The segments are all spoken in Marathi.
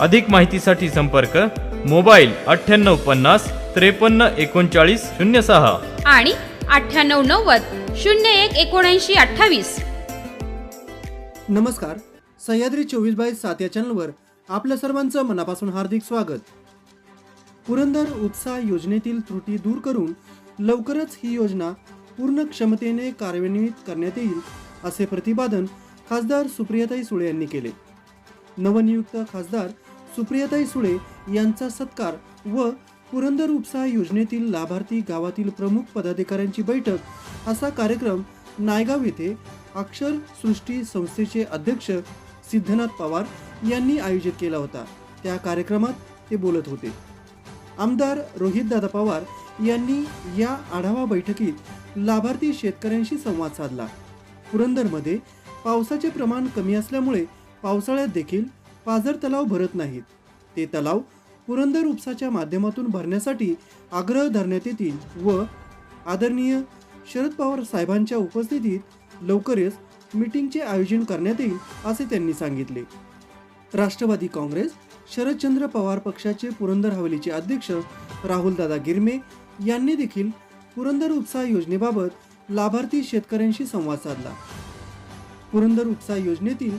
अधिक माहितीसाठी संपर्क मोबाईल अठ्ठ्याण्णव पन्नास त्रेपन्न एकोणचाळीस शून्य सहा. आणि अठ्ठ्याण्णव नव्वद शून्य एक एकोणऐंशी अठ्ठावीस. नमस्कार. सह्याद्री चोवीस बाय सात या चॅनलवर आपल्या सर्वांचं मनापासून हार्दिक स्वागत. पुरंदर उपसा योजनेतील त्रुटी दूर करून लवकरच ही योजना पूर्ण क्षमतेने कार्यान्वित करण्यात येईल असे प्रतिपादन खासदार सुप्रियाताई सुळे यांनी केले. नवनियुक्त खासदार सुप्रियाताई सुळे यांचा सत्कार व पुरंदर उपसा योजनेतील लाभार्थी गावातील प्रमुख पदाधिकाऱ्यांची बैठक असा कार्यक्रम नायगाव येथे अक्षर सृष्टी संस्थेचे अध्यक्ष सिद्धनाथ पवार यांनी आयोजित केला होता. त्या कार्यक्रमात ते बोलत होते. आमदार रोहितदादा पवार यांनी या आढावा बैठकीत लाभार्थी शेतकऱ्यांशी संवाद साधला. पुरंदरमध्ये पावसाचे प्रमाण कमी असल्यामुळे पावसाळ्यात देखील पाझर तलाव भरत नाहीत. ते तलाव पुरंदर उपसाच्या माध्यमातून भरण्यासाठी आग्रह धरण्यात येतील व आदरणीय शरद पवार साहेबांच्या उपस्थितीत लवकरच मीटिंगचे आयोजन करण्यात येईल असे त्यांनी सांगितले. राष्ट्रवादी काँग्रेस शरदचंद्र पवार पक्षाचे पुरंदर हवेलीचे अध्यक्ष राहुलदादा गिरमे यांनी देखील पुरंदर उपसा योजनेबाबत लाभार्थी शेतकऱ्यांशी संवाद साधला. पुरंदर उपसा योजनेतील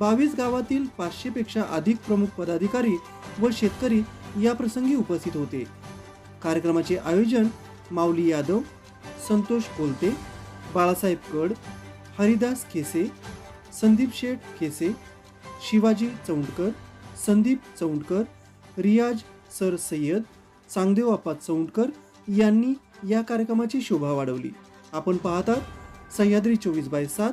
बावीस गावातील पाचशेपेक्षा अधिक प्रमुख पदाधिकारी व शेतकरी या प्रसंगी उपस्थित होते. कार्यक्रमाचे आयोजन माऊली यादव संतोष कोलते बाळासाहेब कड हरिदास खेसे संदीप शेठ खेसे शिवाजी चौंडकर संदीप चौंडकर रियाज सर सय्यद चांगदेव आप्पा चौंडकर यांनी या कार्यक्रमाची शोभा वाढवली. आपण पाहतात सह्याद्री चोवीस बाय सात